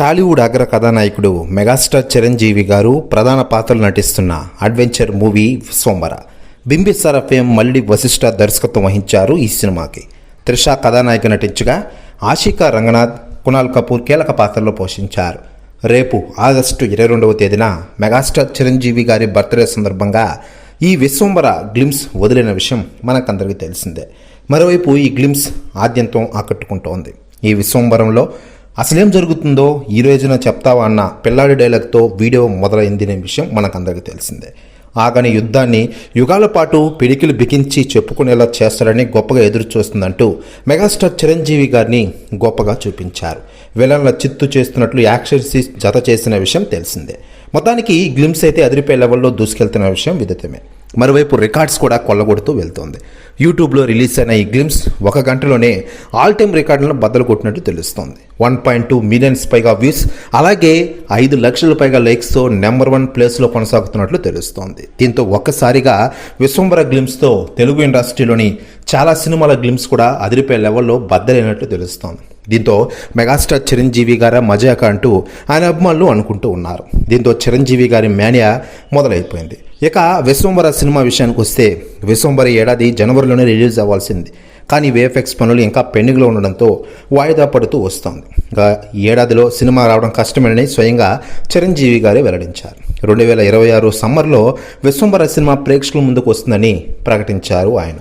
టాలీవుడ్ అగ్ర కథానాయకుడు మెగాస్టార్ చిరంజీవి గారు ప్రధాన పాత్రలు నటిస్తున్న అడ్వెంచర్ మూవీ సోమర బింబిసార ఫేమ్ మళ్ళీ వశిష్ఠ దర్శకత్వం వహించారు ఈ సినిమాకి. త్రిష కథానాయిక నటించగా ఆషికా రంగనాథ్ కునాల్ కపూర్ కీలక పాత్రలో పోషించారు. రేపు ఆగస్టు ఇరవై రెండవ తేదీన మెగాస్టార్ చిరంజీవి గారి బర్త్డే సందర్భంగా ఈ విశ్వంబర గ్లిమ్స్ వదిలిన విషయం మనకందరికీ తెలిసిందే. మరోవైపు ఈ గ్లిమ్స్ ఆద్యంతం ఆకట్టుకుంటోంది. ఈ విశ్వంబరంలో అసలేం జరుగుతుందో ఈ రోజున చెప్తావా అన్న పిల్లాడి డైలాగ్తో వీడియో మొదలైంది అనే విషయం మనకందరికీ తెలిసిందే. ఆగని యుద్ధాన్ని యుగాల పాటు పిడికిలు బిగించి చెప్పుకునేలా చేస్తారని గొప్పగా ఎదురు చూస్తుందంటూ మెగాస్టార్ చిరంజీవి గారిని గొప్పగా చూపించారు. విలన్ల చిత్తు చేస్తున్నట్లు యాక్షన్ సీన్స్ జత చేసిన విషయం తెలిసిందే. మొత్తానికి గ్లిమ్స్ అయితే అదిరిపోయే లెవెల్లో దూసుకెళ్తున్న విషయం విదితమే. మరోవైపు రికార్డ్స్ కూడా కొల్లగొడుతూ వెళ్తోంది. యూట్యూబ్లో రిలీజ్ అయిన ఈ గ్లిమ్స్ ఒక గంటలోనే ఆల్ టైమ్ రికార్డులను బద్దలు కొట్టినట్టు తెలుస్తోంది. వన్ పాయింట్ టూ మిలియన్స్ పైగా వ్యూస్ అలాగే ఐదు లక్షల పైగా లైక్స్తో నెంబర్ వన్ ప్లేస్లో కొనసాగుతున్నట్లు తెలుస్తోంది. దీంతో ఒక్కసారిగా విశ్వంబర గ్లిమ్స్తో తెలుగు ఇండస్ట్రీలోని చాలా సినిమాల గ్లిమ్స్ కూడా అదిరిపోయే లెవెల్లో బద్దలైనట్లు తెలుస్తోంది. దీంతో మెగాస్టార్ చిరంజీవి గారా మజాక అంటూ ఆయన అభిమానులు అనుకుంటూ ఉన్నారు. దీంతో చిరంజీవి గారి మేనియా మొదలైపోయింది. ఇక విశ్వంబర సినిమా విషయానికి వస్తే విశ్వంబర ఏడాది జనవరిలోనే రిలీజ్ అవ్వాల్సింది. కానీ వేఎఫ్ఎక్స్ పనులు ఇంకా పెండింగ్లో ఉండడంతో వాయిదా పడుతూ వస్తోంది. ఇంకా ఏడాదిలో సినిమా రావడం కష్టమేనని స్వయంగా చిరంజీవి గారే వెల్లడించారు. రెండు వేల ఇరవై ఆరు సమ్మర్లో విశ్వంబర సినిమా ప్రేక్షకుల ముందుకు వస్తుందని ప్రకటించారు ఆయన.